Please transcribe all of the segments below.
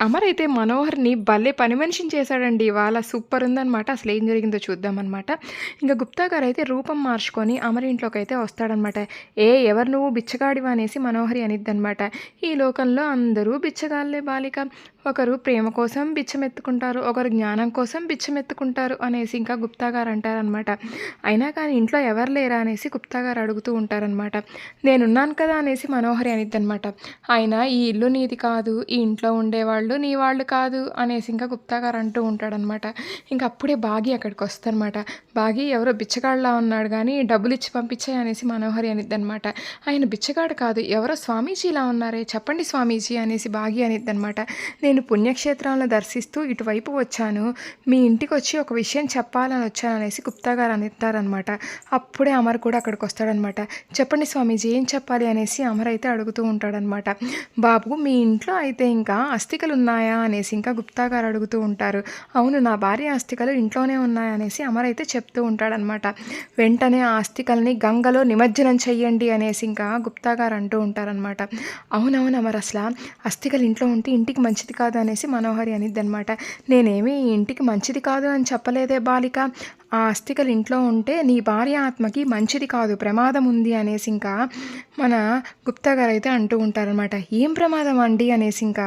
అమర్ అయితే మనోహర్‌ని భలే పని మనిషిని చేశాడండి ఇవాళ. సూపర్ ఉందనమాట. అసలు ఏం జరిగిందో చూద్దామన్నమాట ఇంక గుప్తా గారు అయితే రూపం మార్చుకొని అమర్ అయితే వస్తాడనమాట. "ఏ ఎవరు నువ్వు బిచ్చగాడివా" అనేసి మనోహరి అనిద్దనమాట. "ఈ లోకంలో అందరూ బిచ్చగాళ్ళే బాలిక. ఒకరు ప్రేమ కోసం బిచ్చమెత్తుకుంటారు. ఒకరు జ్ఞానం కోసం బిచ్చమెత్తుకుంటారు" అనేసి ఇంకా గుప్తా గారు అంటారనమాట. అయినా కానీ ఇంట్లో ఎవరు లేరా అనేసి గుప్తా గారు అడుగుతూ ఉంటారనమాట. "నేనున్నాను కదా" అనేసి మనోహరి అనిద్దనమాట. ఆయన "ఈ ఇల్లు నీది కాదు. ఈ ఇంట్లో ఉండేవాళ్ళు నీ వాళ్ళు కాదు" అనేసి ఇంకా గుప్తా గారు అంటూ ఉంటాడనమాట. ఇంక అప్పుడే బాగి అక్కడికి వస్తారనమాట "బాగి ఎవరో బిచ్చగాడులా ఉన్నాడు కానీ డబ్బులు ఇచ్చి పంపించాయి అనేసి మనోహరి అనిద్దనమాట. "ఆయన బిచ్చగాడు కాదు. ఎవరో స్వామీజీలా ఉన్నారే చెప్పండి స్వామీజీ" అనేసి బాగి అనిద్దనమాట. "నేను నేను పుణ్యక్షేత్రాలను దర్శిస్తూ ఇటువైపు వచ్చాను. మీ ఇంటికొచ్చి ఒక విషయం చెప్పాలని వచ్చాను" అనేసి గుప్తా గారు అనేత్తారనమాట. అప్పుడే అమర్ కూడా అక్కడికి వస్తాడనమాట "చెప్పండి స్వామీజీ ఏం చెప్పాలి" అనేసి అమర్ అయితే అడుగుతూ ఉంటాడనమాట. "బాబు మీ ఇంట్లో అయితే ఇంకా అస్థికలున్నాయా" అనేసి ఇంకా గుప్తా గారు అడుగుతూ ఉంటారు. "అవును నా భార్య అస్థికలు ఇంట్లోనే ఉన్నాయి" అనేసి అమర్ అయితే చెప్తూ ఉంటాడనమాట. వెంటనే ఆ అస్థికల్ని గంగలో నిమజ్జనం చెయ్యండి అనేసి ఇంకా గుప్తా గారు అంటూ ఉంటారనమాట. "అవునవును అమర్ అసల అస్థికలు ఇంట్లో ఉంటే ఇంటికి మంచిది కాదు" అనేసి మనోహరి అనిద్దనమాట. "నేనేమి ఈ ఇంటికి మంచిది కాదు అని చెప్పలేదే బాలిక. ఆ అస్థికలు ఇంట్లో ఉంటే నీ భార్య ఆత్మకి మంచిది కాదు ప్రమాదం ఉంది" అనేసి ఇంకా మన గుప్తా అయితే అంటూ ఉంటారనమాట. "ఏం ప్రమాదం అండి" అనేసి ఇంకా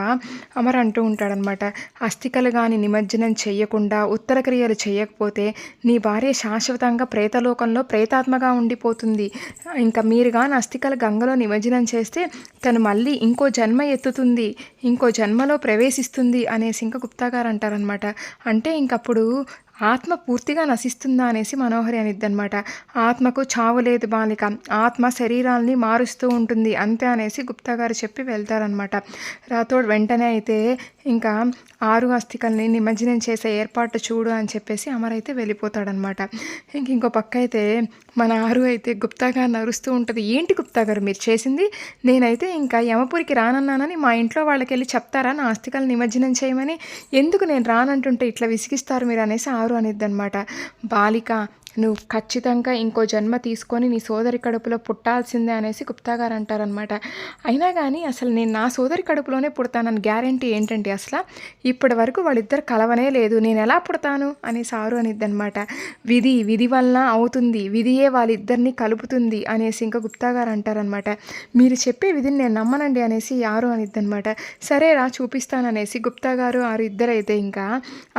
అమర్ అంటూ ఉంటాడనమాట. "అస్థికలు కానీ నిమజ్జనం చేయకుండా ఉత్తర క్రియలు చేయకపోతే నీ భార్య శాశ్వతంగా ప్రేతలోకంలో ప్రేతాత్మగా ఉండిపోతుంది. ఇంకా మీరు కానీ అస్థికలు గంగలో నిమజ్జనం చేస్తే తను మళ్ళీ ఇంకో జన్మ ఎత్తుతుంది. ఇంకో జన్మలో ప్రవేశిస్తుంది" అనేసి ఇంకా గుప్తా గారు అంటారనమాట. అంటే ఇంకప్పుడు ఆత్మ పూర్తిగా నశిస్తుందా అనేసి మనోహరి అనిద్దనమాట. "ఆత్మకు చావు లేదు బాలిక. ఆత్మ శరీరాల్ని మారుస్తూ ఉంటుంది అంతే" అనేసి గుప్తా గారు చెప్పి వెళ్తారనమాట. రాథోడ్ వెంటనే అయితే ఇంకా ఆరు అస్థికల్ని నిమజ్జనం చేసే ఏర్పాటు చూడు అని చెప్పేసి అమర్ అయితే వెళ్ళిపోతాడనమాట. ఇంక ఇంకో పక్క అయితే మన ఆరు అయితే గుప్తాగా నరుస్తూ ఉంటుంది "ఏంటి గుప్తా గారు మీరు చేసింది? నేనైతే ఇంకా యమపురికి రానన్నానని మా ఇంట్లో వాళ్ళకెళ్ళి చెప్తారా నా ఆస్తికలు నిమజ్జనం చేయమని? ఎందుకు నేను రానంటుంటే ఇట్లా విసిగిస్తారు మీరు" అనేసి ఆరు అనిద్దనమాట. "బాలిక నువ్వు ఖచ్చితంగా ఇంకో జన్మ తీసుకొని నీ సోదరి కడుపులో పుట్టాల్సిందే" అనేసి గుప్తా గారు అంటారనమాట. అయినా కానీ అసలు నేను నా సోదరి కడుపులోనే పుడతానని గ్యారంటీ ఏంటంటే అసలు ఇప్పటి వరకు వాళ్ళిద్దరు కలవనే లేదు. నేను ఎలా పుడతాను? అనేసి ఆరు అనిద్దనమాట. "విధి విధి వలన అవుతుంది. విధియే వాళ్ళిద్దరిని కలుపుతుంది" అనేసి ఇంకా గుప్తా గారు అంటారనమాట. "మీరు చెప్పే విధిని నేను నమ్మనండి" అనేసి ఆరు అనిద్దనమాట. "సరేరా రా చూపిస్తాననేసి గుప్తా గారు ఆరు ఇద్దరైతే ఇంకా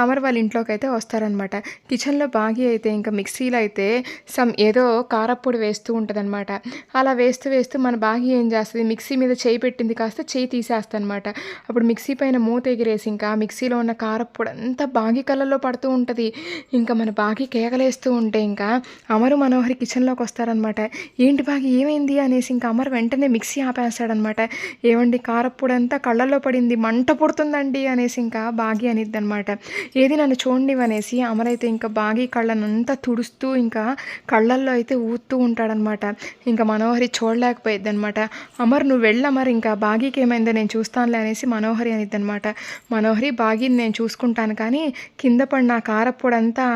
అమర్ వాళ్ళ ఇంట్లోకి అయితే వస్తారనమాట. కిచెన్‌లో బాగి అయితే ఇంకా మిక్సీ మిక్సీలో అయితే సమ్ ఏదో కారప్పొడి వేస్తూ ఉంటదనమాట. అలా వేస్తూ వేస్తూ మన బాగి ఏం చేస్తుంది మిక్సీ మీద చేయి పెట్టింది కాస్త చేయి తీసేస్తదనమాట. అప్పుడు మిక్సీ పైన మూత ఎగిరేసి ఇంకా మిక్సీలో ఉన్న కారప్పొడి అంతా బాగి కళ్ళల్లో పడుతూ ఉంటుంది ఇంకా మన బాగి కేకలేస్తూ ఉంటే ఇంకా అమరు, మనోహరి కిచెన్‌లోకి వస్తారనమాట. "ఏంటి బాగి ఏమైంది?" అనేసి ఇంకా అమర్ వెంటనే మిక్సీ ఆపేస్తాడనమాట. ఏమండి కారప్పొడి అంతా కళ్ళల్లో పడింది. మంట పుడుతుందండి" అనేసి ఇంకా బాగి అనిద్దనమాట. "ఏది నన్ను చూడండి అనేసి అమరైతే ఇంకా బాగి కళ్ళనంతా తుడుస్తూ ఇంకా కళ్ళల్లో అయితే ఊతూ ఉంటాడనమాట. ఇంకా మనోహరి చూడలేకపోయిద్దనమాట. "అమర్ నువ్వు వెళ్ళు అమర్ ఇంకా బాగీకి ఏమైందో నేను చూస్తానులే" అనేసి మనోహరి అనిద్దనమాట. "మనోహరి బాగీని నేను చూసుకుంటాను కానీ కింద పడిన ఆ కారప్పొడంతా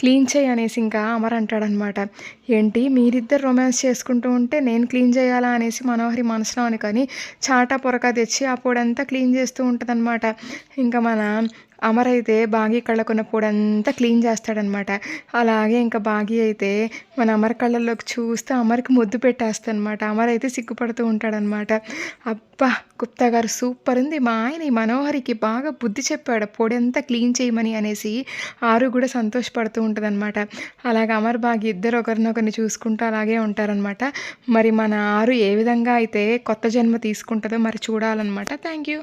క్లీన్ చేయి అనేసి ఇంకా అమర్ అంటాడనమాట. "ఏంటి మీరిద్దరు రొమాన్స్ చేసుకుంటూ ఉంటే నేను క్లీన్ చేయాలా" అనేసి మనోహరి మనసులో అనుకొని చాటా పొరక తెచ్చి ఆ పొడంతా క్లీన్ చేస్తూ ఉంటుందన్నమాట ఇంకా మన అమర్ అయితే బాగి కళ్ళకున్న పొడంతా క్లీన్ చేస్తాడనమాట. అలాగే ఇంకా బాగి అయితే మన అమర్ కళ్ళల్లోకి చూస్తూ అమర్‌కి ముద్దు పెట్టేస్తానమాట అమర్ అయితే సిగ్గుపడుతూ ఉంటాడనమాట. "అబ్బా! గుప్తా గారు సూపర్ ఉంది. మా ఆయన ఈ మనోహరికి బాగా బుద్ధి చెప్పాడు పొడంతా క్లీన్ చేయమని" అనేసి ఆరు కూడా సంతోషపడుతూ ఉంటదనమాట. అలాగే అమర్, బాగి ఇద్దరు ఒకరినొకరిని చూసుకుంటూ అలాగే ఉంటారనమాట. మరి మన ఆరు ఏ విధంగా అయితే కొత్త జన్మ తీసుకుంటుందో మరి చూడాలనమాట. Thank you.